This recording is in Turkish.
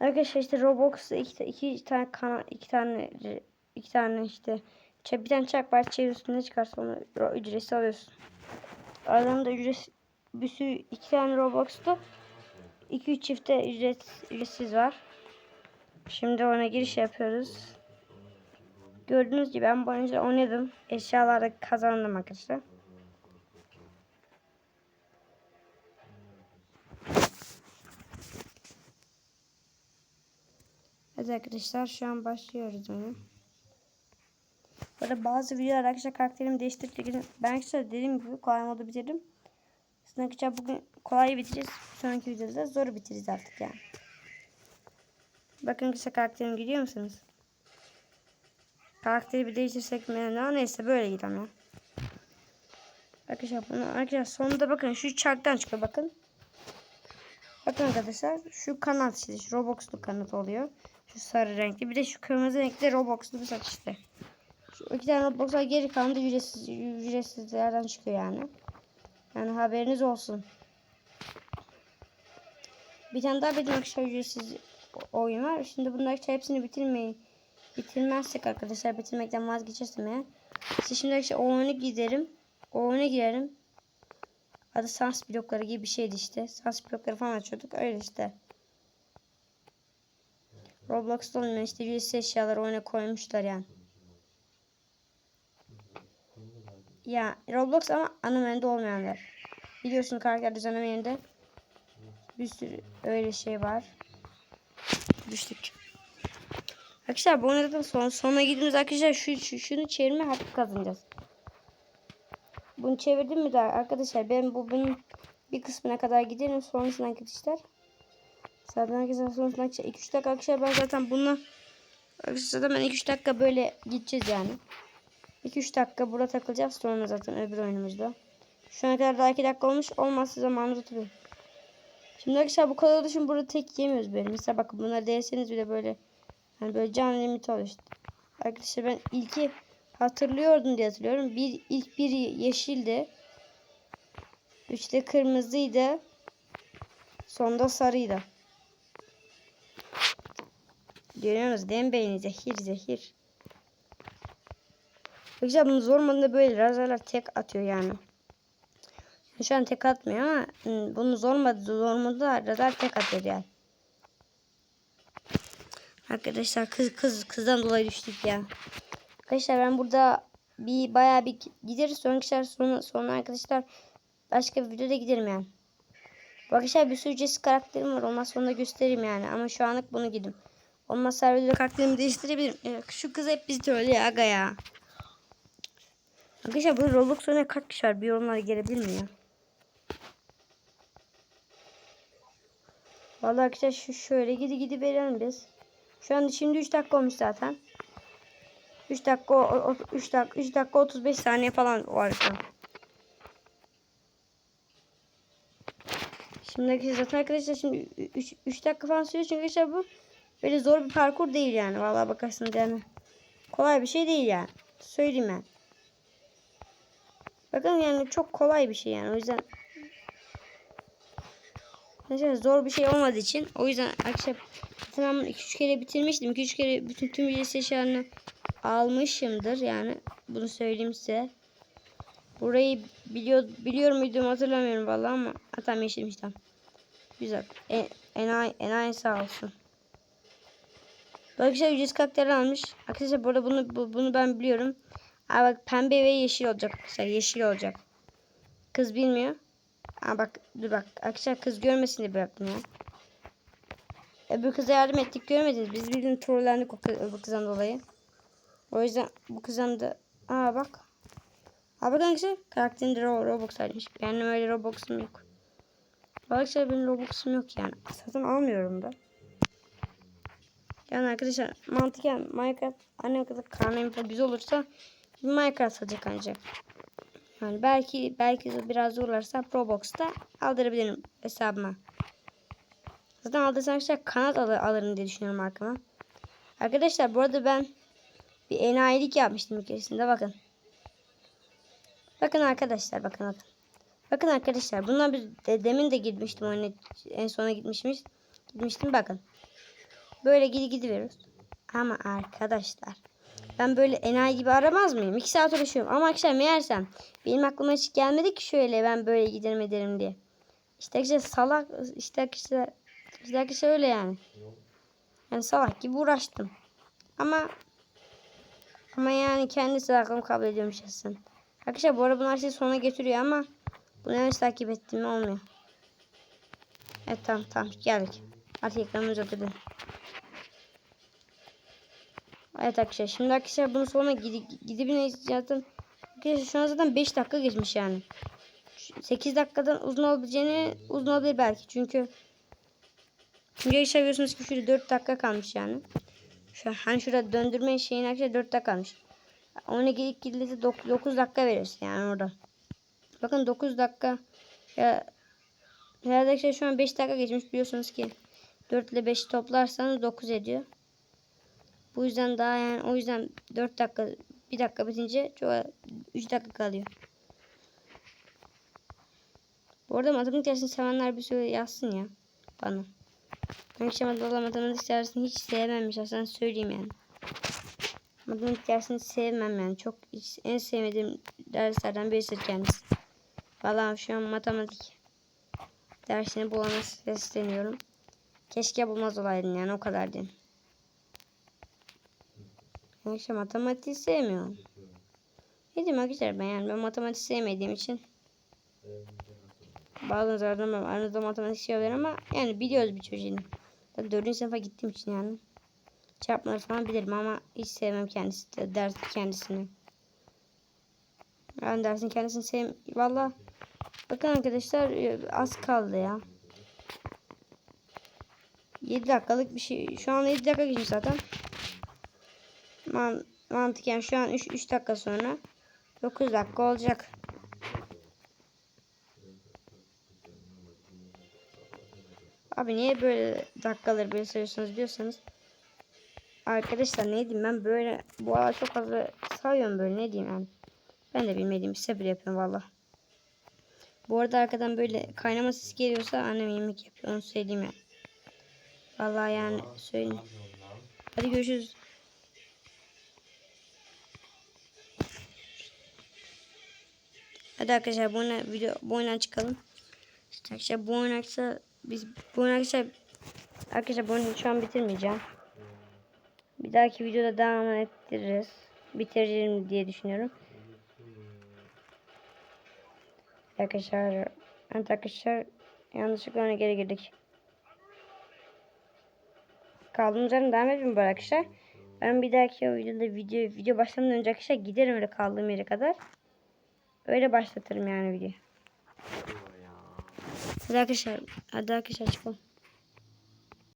Arkadaşlar işte Roblox'ta iki, iki tane kanal, iki tane iki tane işte bir tane çark var çeviriyorsun ne çıkarsa onu ücretsiz alıyorsun. Aralarında ücret bir sürü iki tane Roblox'ta iki üç çifte ücret ücretsiz var. Şimdi ona giriş yapıyoruz. Gördüğünüz gibi ben bu oynadım. Eşyalarda kazandım arkadaşlar. Evet arkadaşlar şu an başlıyoruz oyuna. Burada bazı videolar arkadaşlar karakterimi değiştirdim. Ben arkadaşlar dediğim gibi kolay modu bitirdim. Aslında arkadaşlar bugün kolay bitireceğiz. Sonraki videoda zoru bitireceğiz artık yani. Bakın arkadaşlar karakterimi gidiyor musunuz? Karakteri bir değiştirsek mi? Ne neyse böyle gidelim ya. Arkadaşlar bunu arkadaşlar sonunda bakın şu çarktan çıkıyor bakın. Bakın arkadaşlar şu kanat şu Robux'lu kanat oluyor. Şu sarı renkli bir de şu kırmızı renkli Robux'lu bir saç işte. Şu iki tane Robux'lar geri kalan da ücretsiz, ücretsizlerden çıkıyor yani. Yani haberiniz olsun. Bir tane daha benim arkadaşlar ücretsiz oyun var. Şimdi bunlar hepsini bitirmeyi bitirmezsek arkadaşlar bitirmekten vazgeçersem ya. İşte şimdi arkadaşlar oyunu giderim. Oyuna girerim. Adı sans blokları gibi bir şeydi işte. Sans blokları falan açıyorduk. Öyle işte. Roblox'ta olmayan işte ücretsiz eşyaları oyuna koymuşlar yani. Ya Roblox ama ana menüde olmayanlar. Biliyorsun karakter düzenleme yerinde bir sürü öyle şey var. Düştük. Arkadaşlar bu oynadan sonra sonuna gidiyoruz arkadaşlar şu, şu şunu çevirme hakkı kazanacağız. Bunu çevirdim mi de arkadaşlar ben bu bunun bir kısmına kadar giderim sonrasında arkadaşlar. Zaten arkadaşlar sonrasında arkadaşlar 2-3 dakika arkadaşlar ben zaten bununla arkadaşlar zaten ben 2-3 dakika böyle gideceğiz yani. 2-3 dakika burada takılacağız sonra zaten öbür oyunumuzda. Şu ana kadar daha 2 dakika olmuş olmazsa zamanımız tabii. Şimdi arkadaşlar bu kadar düşün burada tek yemiyoruz böyle. Mesela bakın bunları değseniz bile böyle hani böyle can limiti oluyor işte. Arkadaşlar ben ilki hatırlıyordum diye hatırlıyorum. Bir ilk biri yeşildi. Üçte kırmızıydı. Sonda sarıydı. Görüyorsunuz beyni? Zehir zehir. Arkadaşlar bunun zor modunda böyle razerler tek atıyor yani. Şu an tek atmıyor ama ıı, bunu zor modu zor modda radar tek atıyor yani. Arkadaşlar kız kız kızdan dolayı düştük ya. Arkadaşlar ben burada bir bayağı bir gideriz sonra arkadaşlar sonra, sonra arkadaşlar başka bir videoda giderim yani. Arkadaşlar bir sürü ücretsiz karakterim var. Ondan sonra göstereyim yani. Ama şu anlık bunu gidim. Olmazsa her videoda karakterimi değiştirebilirim. Ee, şu kız hep bizi trollüyor aga ya. Arkadaşlar bu Roblox oyuna kaç kişi var? Bir yorumlara gelebilir mi ya? Vallahi arkadaşlar şu şöyle gidi gidi verelim biz. Şu anda şimdi 3 dakika olmuş zaten. 3 dakika o- o- 3 dakika 3 dakika 35 saniye falan var şu an. Şimdi zaten arkadaşlar şimdi 3 3 dakika falan sürüyor çünkü arkadaşlar bu böyle zor bir parkur değil yani. Vallahi bakarsınız yani. Kolay bir şey değil yani. Söyleyeyim ben. Bakın yani çok kolay bir şey yani. O yüzden Mesela zor bir şey olmadığı için o yüzden zaten ben 2-3 kere bitirmiştim. 2-3 kere bütün tüm ücretsiz eşyalarını almışımdır yani. Bunu söyleyeyim size. Burayı biliyor, biliyor muydum hatırlamıyorum vallahi ama ha, tamam yeşilmiş tamam. Güzel. E, enayi, enayi sağ olsun. Arkadaşlar ücretsiz karakter almış. Arkadaşlar burada bunu bu- bunu ben biliyorum. Aa bak pembe ve yeşil olacak arkadaşlar. Yeşil olacak. Kız bilmiyor. Aa bak dur bak. Arkadaşlar kız görmesin diye bıraktım ya. Öbür kıza yardım ettik görmediniz. Biz bildiğin trollendik o kız, öbür kızdan dolayı. O yüzden bu kızdan da... Aa bak. Aa bak arkadaşlar. Karakterimde Ro Robux almış. Benim öyle Robux'um yok. Arkadaşlar benim Robux'um yok yani. Satın almıyorum da. Yani arkadaşlar mantıken Minecraft annem kadar karnım güzel olursa Minecraft alacak ancak. Yani belki belki de biraz zorlarsa Roblox'ta aldırabilirim hesabıma. Zaten aldırsam arkadaşlar kanat alır, alırım diye düşünüyorum arkama. Arkadaşlar bu arada ben bir enayilik yapmıştım bir keresinde bakın. Bakın arkadaşlar bakın bakın. Bakın arkadaşlar bundan bir de, demin de gitmiştim oyuna en sona gitmişmiş. Gitmiştim bakın. Böyle gidi gidiveriyoruz. Ama arkadaşlar ben böyle enayi gibi aramaz mıyım? 2 saat uğraşıyorum ama akşam meğersem benim aklıma hiç gelmedi ki şöyle ben böyle giderim ederim diye. İşte arkadaşlar salak işte arkadaşlar işte arkadaşlar öyle yani. Yani salak gibi uğraştım. Ama ama yani kendi salaklığımı kabul ediyorum şahsen. Arkadaşlar bu arada bunlar sizi sona getiriyor ama bunu hemen takip ettim olmuyor. Evet tamam tamam geldik. Artık ekranımız oturdu. Evet arkadaşlar şimdi arkadaşlar bunun sonuna gidip gidip zaten arkadaşlar şu an zaten 5 dakika geçmiş yani. 8 dakikadan uzun olabileceğini uzun olabilir belki çünkü çünkü arkadaşlar biliyorsunuz ki şurada 4 dakika kalmış yani. Şu hani şurada döndürme şeyin arkadaşlar 4 dakika kalmış. Ona gidip gidilse 9 dakika veriyorsun yani orada. Bakın 9 dakika ya herhalde şu an 5 dakika geçmiş biliyorsunuz ki 4 ile 5'i toplarsanız 9 ediyor. Bu yüzden daha yani o yüzden 4 dakika 1 dakika bitince çok 3 dakika kalıyor. Bu arada matematik dersini sevenler bir sürü yazsın ya bana. Ben valla matematik dersini hiç sevmemiş aslında söyleyeyim yani. Matematik dersini sevmem yani. Çok hiç, en sevmediğim derslerden birisidir kendisi. Valla şu an matematik dersini bulana sesleniyorum. Keşke bulmaz olaydın yani o kadar diyeyim. Ben işte matematiği sevmiyorum. Ne diyeyim arkadaşlar ben yani ben matematik sevmediğim için bazılardan ben aranızda matematik seviyorlar ama yani biliyoruz bir çocuğun. Tabii dördüncü sınıfa gittiğim için yani. Çarpmaları falan bilirim ama hiç sevmem kendisi ders kendisini. Ben dersin kendisini sev Valla bakın arkadaşlar az kaldı ya. 7 dakikalık bir şey. Şu an 7 dakika geçmiş zaten. Man mantıken şu an 3 3 dakika sonra 9 dakika olacak. Abi niye böyle dakikaları böyle sayıyorsunuz diyorsanız Arkadaşlar ne diyeyim ben böyle bu ara çok fazla sayıyorum böyle ne diyeyim yani. Ben de bilmediğim bile yapıyorum valla. Bu arada arkadan böyle kaynama sesi geliyorsa annem yemek yapıyor onu söyleyeyim yani. Valla yani söyleyeyim. Hadi görüşürüz. Hadi arkadaşlar bu oyuna, video, bu oyundan çıkalım. İşte arkadaşlar bu arkadaşlar biz bu oyun arkadaşlar bu oyunu şu an bitirmeyeceğim. Bir dahaki videoda devam ettiririz. Bitiririm diye düşünüyorum. Arkadaşlar, evet arkadaşlar yanlışlıkla öne geri girdik. Kaldığımız yerden devam edelim bu arkadaşlar. Ben bir dahaki videoda video video başlamadan önce arkadaşlar giderim öyle kaldığım yere kadar. Öyle başlatırım yani video. Hadi arkadaşlar, hadi arkadaşlar çıkalım.